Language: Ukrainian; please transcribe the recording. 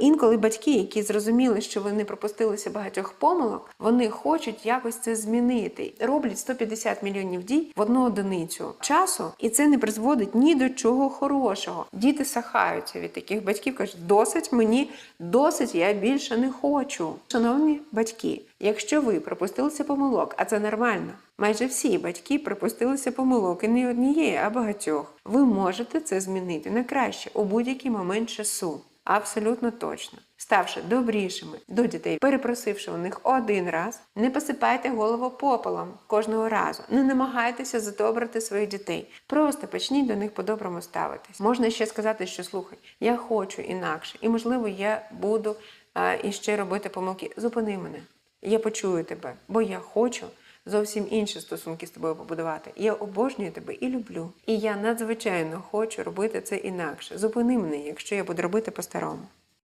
Інколи батьки, які зрозуміли, що вони пропустилися багатьох помилок, вони хочуть якось це змінити. Роблять 150 мільйонів дій в одну одиницю часу, і це не призводить ні до чого хорошого. Діти сахаються від таких батьків, кажуть, досить мені, досить, я більше не хочу. Шановні батьки, якщо ви пропустилися помилок, а це нормально. Майже всі батьки припустилися помилок і не однієї, а багатьох. Ви можете це змінити на краще у будь-який момент часу. Абсолютно точно. Ставши добрішими до дітей, перепросивши у них один раз, не посипайте голову попелом кожного разу. Не намагайтеся задобрити своїх дітей. Просто почніть до них по-доброму ставитись. Можна ще сказати, що слухай, я хочу інакше, і можливо, я буду а, іще робити помилки. Зупини мене. Я почую тебе, бо я хочу зовсім інші стосунки з тобою побудувати. Я обожнюю тебе і люблю. І я надзвичайно хочу робити це інакше. Зупини мене, якщо я буду робити по-старому.